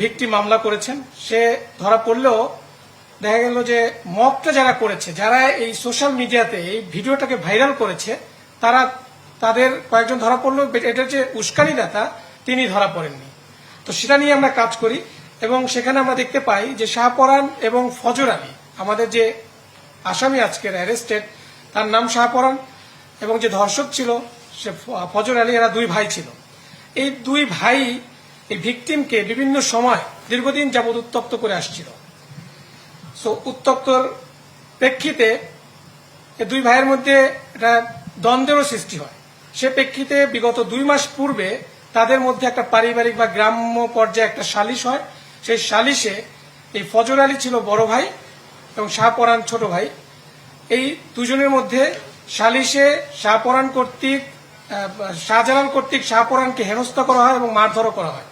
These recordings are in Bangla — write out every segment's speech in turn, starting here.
ভিকটি মামলা করেছেন, সে ধরা পড়লেও দেখা গেল যে মকটা যারা করেছে, যারা এই সোশ্যাল মিডিয়াতে এই ভিডিওটাকে ভাইরাল করেছে, তারা তাদের কয়েকজন ধরা পড়ল, এটা যে উস্কানি উস্কানিদাতা তিনি ধরা পড়েননি। তো সেটা নিয়ে আমরা কাজ করি এবং সেখানে আমরা দেখতে পাই যে শাহপরান এবং ফজর আলী, আমাদের যে আসামি আজকের অ্যারেস্টেড তার নাম শাহপরান এবং যে ধর্ষক ছিল, সে ফজর আলী, এরা দুই ভাই ছিল। এই দুই ভাই এই ভিকটিমকে বিভিন্ন সময় দীর্ঘদিন যাবৎ উত্তপ্ত করে আসছিল। সো উত্তপ্তর প্রেক্ষিতে দুই ভাইয়ের মধ্যে একটা দ্বন্দ্বেরও সৃষ্টি হয়। সে প্রেক্ষিতে বিগত দুই মাস পূর্বে তাদের মধ্যে একটা পারিবারিক বা গ্রাম্য পর্যায়ে একটা সালিশ হয়। সেই সালিশে এই ফজর আলী ছিল বড় ভাই এবং শাহপরান ছোট ভাই। এই দুজনের মধ্যে সালিশে শাহপরান কর্তৃক শাহজালাল কর্তৃক শাহপরানকে হেনস্থা করা হয় এবং মারধরও করা হয়।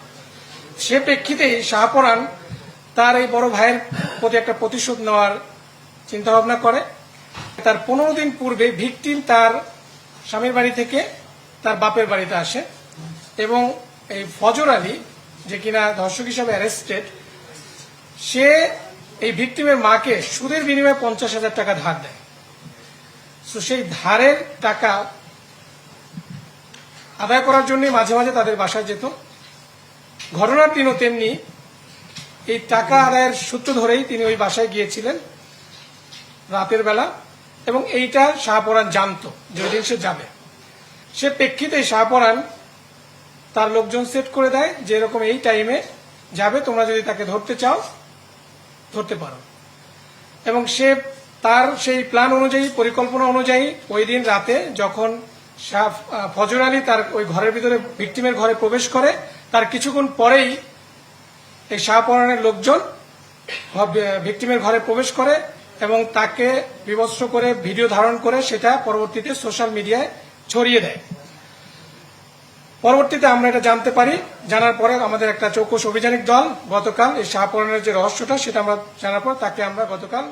সে প্রেক্ষিতেই শাহপরান তার এই বড় ভাইয়ের প্রতি একটা প্রতিশোধ নেওয়ার চিন্তা ভাবনা করে। তার পনেরো দিন পূর্বে ভিকটিম তার স্বামীর বাড়ি থেকে তার বাপের বাড়িতে আসে এবং এই ফজর আলী, যে কিনা ধর্ষক হিসাবে অ্যারেস্টেড সে এই ভিকটিমের মাকে সুদের বিনিময়ে পঞ্চাশ হাজার টাকা ধার দেয়। তো সেই ধারের টাকা আদায় করার জন্য মাঝে মাঝে তাদের বাসায় যেত। ঘটনার দিনও তেমনি এই টাকা আদায়ের সূত্র ধরেই তিনি ওই বাসায় গিয়েছিলেন রাতের বেলা এবং এইটা শাহপরান জানতো যে ওই দিন সে যাবে। সে প্রেক্ষিতে শাহপরান তার লোকজন সেট করে দেয় যে এরকম এই টাইমে যাবে, তোমরা যদি তাকে ধরতে চাও, ধরতে পারো। এবং সে তার সেই প্ল্যান অনুযায়ী, পরিকল্পনা অনুযায়ী ওই দিন রাতে যখন ফজর আলী তার ওই ঘরের ভিতরে ভিক্টিমের ঘরে প্রবেশ করে তার কিছুক্ষণ পরেই এই শাহপরানের লোকজন ভিক্টিমের ঘরে প্রবেশ করে এবং তাকে বিবস্ত্র করে, ভিডিও ধারণ করে সেটা পরবর্তীতে সোশ্যাল মিডিয়ায় ছড়িয়ে দেয়। পরবর্তীতে আমরা এটা জানতে পারি। জানার পরে আমাদের একটা চৌকস অভিযানিক দল গতকাল এই শাহপরানের যে রহস্যটা সেটা আমরা জানার পর তাকে আমরা গতকাল